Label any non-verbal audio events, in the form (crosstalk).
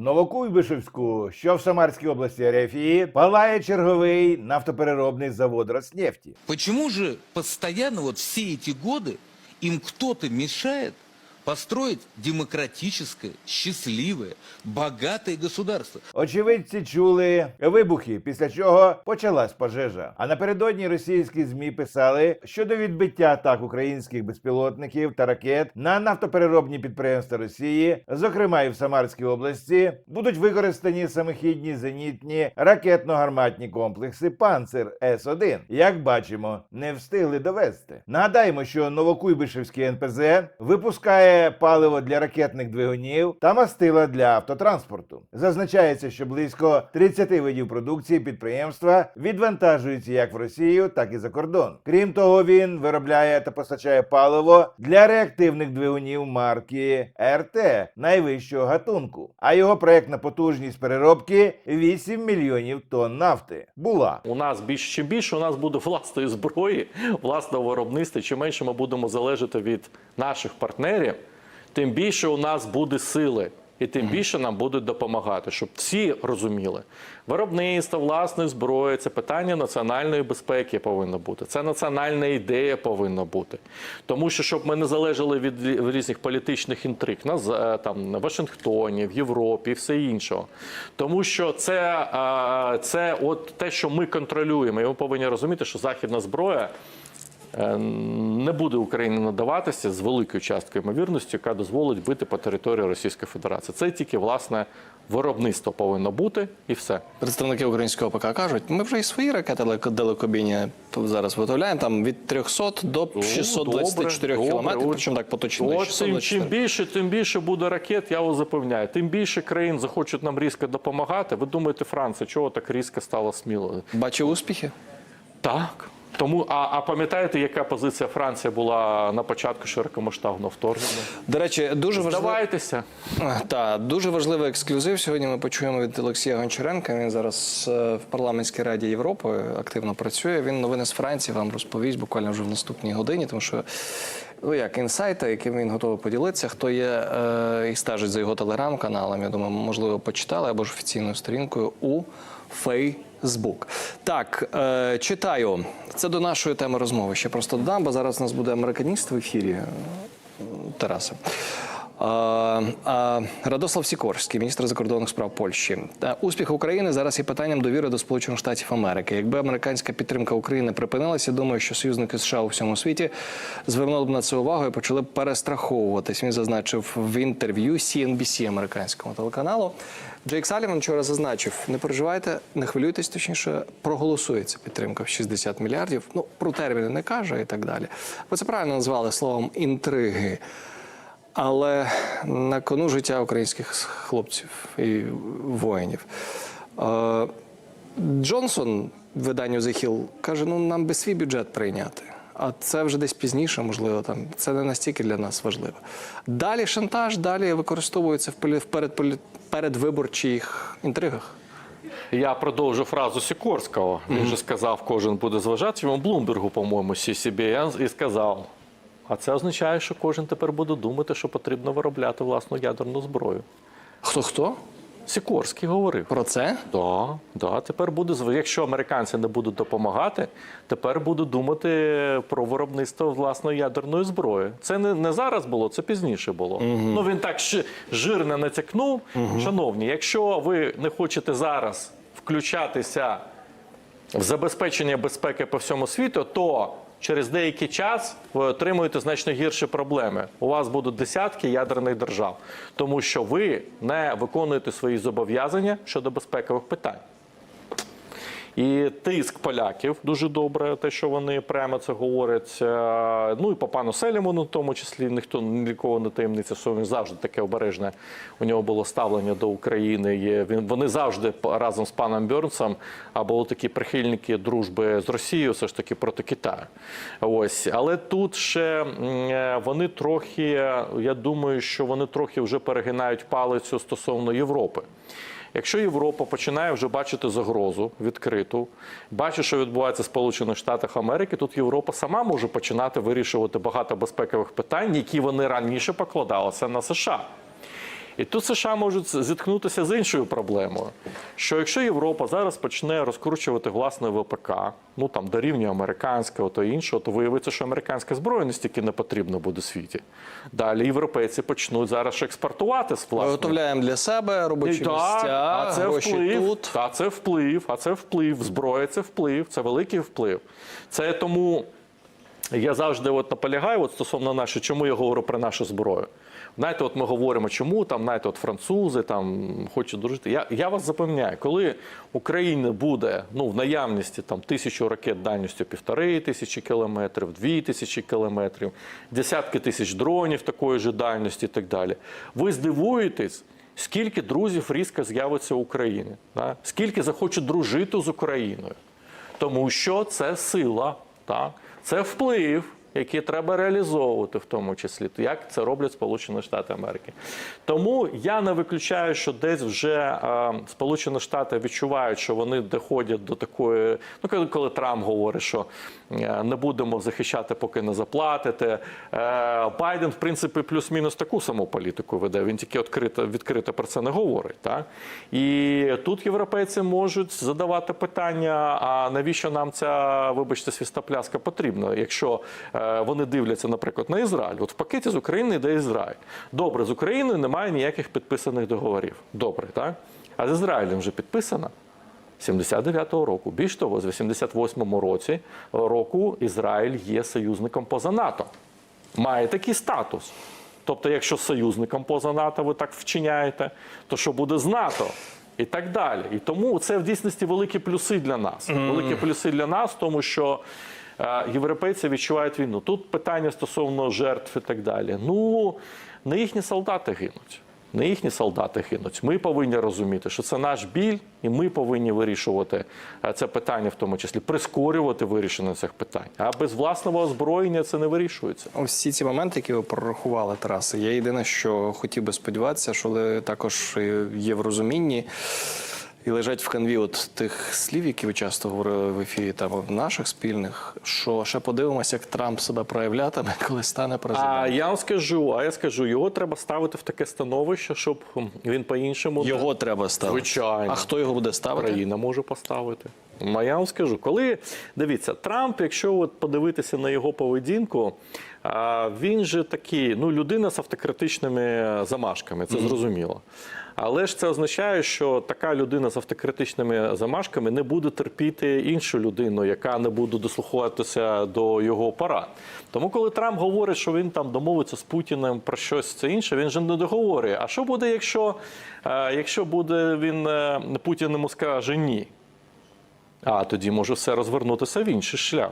Новокуйбишевську, що в Самарській області РФІ, палає черговий нафтопереробний завод Роснефті. Почему же постоянно вот все эти годы им кто-то мешает построить демократическое, счастливое, богатое государство? Очевидці чули вибухи, після чого почалась пожежа. А напередодні російські змі писали, що до відбиття атак українських безпілотників та ракет на нафтопереробні підприємства Росії, зокрема і в Самарській області, будуть використані самохідні зенітні ракетно-гарматні комплекси Панцир С 1 Як бачимо, не встигли довести. Нагадаємо, що Новокуйбишевський НПЗ випускає паливо для ракетних двигунів та мастила для автотранспорту. Зазначається, що близько 30 видів продукції підприємства відвантажуються як в Росію, так і за кордон. Крім того, він виробляє та постачає паливо для реактивних двигунів марки РТ найвищого гатунку. А його проектна потужність переробки 8 мільйонів тонн нафти. Була. У нас більше чим більше у нас буде власної зброї, власного виробництва. Чим менше ми будемо залежати від наших партнерів, тим більше у нас буде сили. І тим більше нам будуть допомагати, щоб всі розуміли. Виробництво власної зброї це питання національної безпеки повинно бути. Це національна ідея повинна бути. Тому що щоб ми не залежали від різних політичних інтриг на е, там на Вашингтоні, в Європі і все іншого. Тому що це, е, це от те, що ми контролюємо. І ми повинні розуміти, що західна зброя. Е, Не буде Україні надаватися з великою часткою ймовірності, яка дозволить бити по території Російської Федерації. Це тільки власне виробництво повинно бути і все. Представники українського ПК кажуть, ми вже і свої ракети далекобійні зараз виготовляємо там від 300 до 624 Ну, Добре, кілометрів. добре. Причому так поточно. От чим, чим більше, тим більше буде ракет, я вас запевняю. Тим більше країн захочуть нам різко допомагати. Ви думаєте, Франція, чого так різко стала сміло? Бачив успіхи? Так. Тому, а, а пам'ятаєте, яка позиція Франції була на початку широкомасштабного вторгнення? До речі, дуже важливо. Та, Так, дуже важливий ексклюзив. Сьогодні ми почуємо від Олексія Гончаренка. Він зараз е, в парламентській раді Європи активно працює. Він новини з Франції вам розповість буквально вже в наступній годині, тому що. Ну, як інсайти, яким він готовий поділитися. Хто є е, і стежить за його телеграм-каналом, я думаю, можливо, почитали або ж офіційною сторінкою у Фейсбук. Так, е, читаю. Це до нашої теми розмови. Ще просто додам, бо зараз у нас буде американіст в ефірі. Тараса. Радослав Сікорський, міністр закордонних справ Польщі. Успіх України зараз є питанням довіри до Сполучених Штатів Америки. Якби американська підтримка України припинилася, думаю, що союзники США у всьому світі звернули б на це увагу і почали б перестраховуватись. Він зазначив в інтерв'ю CNBC американському телеканалу. Джейк Саліван вчора зазначив: не переживайте, не хвилюйтесь, точніше, проголосується підтримка в 60 мільярдів. Ну про терміни не каже і так далі. Ви це правильно назвали словом інтриги. Але на кону життя українських хлопців і воїнів. Е, Джонсон, виданню The Hill, каже: ну нам би свій бюджет прийняти. А це вже десь пізніше, можливо, там це не настільки для нас важливо. Далі шантаж, далі використовується в передвиборчих інтригах. Я продовжу фразу Сікорського. Він же сказав, кожен буде зважати. Йому Блумбергу, по-моєму, CCBN, і сказав. А це означає, що кожен тепер буде думати, що потрібно виробляти власну ядерну зброю. Хто хто? Сікорський говорив. Про це? Да, да, тепер буде якщо американці не будуть допомагати, тепер будуть думати про виробництво власної ядерної зброї. Це не, не зараз було, це пізніше було. Ну він так жирно натякнув. Шановні, якщо ви не хочете зараз включатися в забезпечення безпеки по всьому світу, то через деякий час ви отримуєте значно гірші проблеми. У вас будуть десятки ядерних держав, тому що ви не виконуєте свої зобов'язання щодо безпекових питань. І тиск поляків дуже добре, те, що вони прямо це говорять. Е, Ну і по пану Селімону, в тому числі, ніхто нікого не таємниця, що він завжди таке обережне. У нього було ставлення до України. Є він вони завжди разом з паном Бьорнсом або такі прихильники дружби з Росією, все ж таки проти Китаю. Ось, але тут ще е, вони трохи. Я думаю, що вони трохи вже перегинають палицю стосовно Європи. Якщо Європа починає вже бачити загрозу відкриту, бачить, що відбувається в Сполучених Штатах Америки, тут Європа сама може починати вирішувати багато безпекових питань, які вони раніше покладалися на США. І тут США можуть зіткнутися з іншою проблемою. Що якщо Європа зараз почне розкручувати власне ВПК, ну там до рівня американського то іншого, то виявиться, що американська зброя не стільки не потрібна буде світі. Далі європейці почнуть зараз експортувати з власної Виготовляємо для себе робочі місця, а це гроші вплив, тут. А це вплив, а це вплив. Зброя це вплив, це великий вплив. Це тому я завжди от наполягаю от стосовно нашої, чому я говорю про нашу зброю. Знаєте, от ми говоримо, чому там, знаєте, от французи там хочуть дружити. Я, я вас запевняю, коли Україна буде ну, в наявності там тисячу ракет дальністю півтори тисячі кілометрів, дві тисячі кілометрів, десятки тисяч дронів такої ж дальності і так далі. Ви здивуєтесь, скільки друзів різко з'явиться в Україні, да? скільки захочуть дружити з Україною. Тому що це сила, так? Це вплив, який треба реалізовувати, в тому числі, як це роблять Сполучені Штати Америки. Тому я не виключаю, що десь вже е, Сполучені Штати відчувають, що вони доходять до такої. Ну, коли, Трамп говорить, що е, не будемо захищати, поки не заплатите. Е, Байден, в принципі, плюс-мінус таку саму політику веде. Він тільки відкрито, відкрито про це не говорить. Так? І тут європейці можуть задавати питання: а навіщо нам ця, вибачте, свістопляска потрібна, якщо вони дивляться, наприклад, на Ізраїль. От в пакеті з України йде Ізраїль. Добре, з Україною немає ніяких підписаних договорів. Добре, так? А з Ізраїлем вже підписано. 79-го року. Більш того, з 88-му році року Ізраїль є союзником поза НАТО. Має такий статус. Тобто, якщо з союзником поза НАТО ви так вчиняєте, то що буде з НАТО? І так далі. І тому це в дійсності великі плюси для нас. Великі плюси для нас, тому що е, європейці відчувають війну. Тут питання стосовно жертв і так далі. Ну, не їхні солдати гинуть. Не їхні солдати гинуть. Ми повинні розуміти, що це наш біль, і ми повинні вирішувати е, це питання, в тому числі прискорювати вирішення цих питань. А без власного озброєння це не вирішується. Всі ці моменти, які ви прорахували, Тараси, я єдине, що хотів би сподіватися, що ви також е, є в розумінні і лежать в канві от тих слів, які ви часто говорили в ефірі, там в наших спільних, що ще подивимося, як Трамп себе проявлятиме, (laughs) коли стане президентом. А я вам скажу, а я скажу, його треба ставити в таке становище, щоб він по-іншому Його треба ставити. Звичайно. А хто його буде ставити? Україна може поставити. Ну, я вам скажу, коли дивіться, Трамп, якщо от подивитися на його поведінку, а, він же такий, ну, людина з автократичними замашками, це зрозуміло. Але ж це означає, що така людина з автократичними замашками не буде терпіти іншу людину, яка не буде дослухатися до його порад. Тому, коли Трамп говорить, що він там домовиться з Путіним про щось це інше, він же не договорює. А що буде, якщо, е, якщо буде він е, Путін йому скаже ні? А тоді може все розвернутися в інший шлях.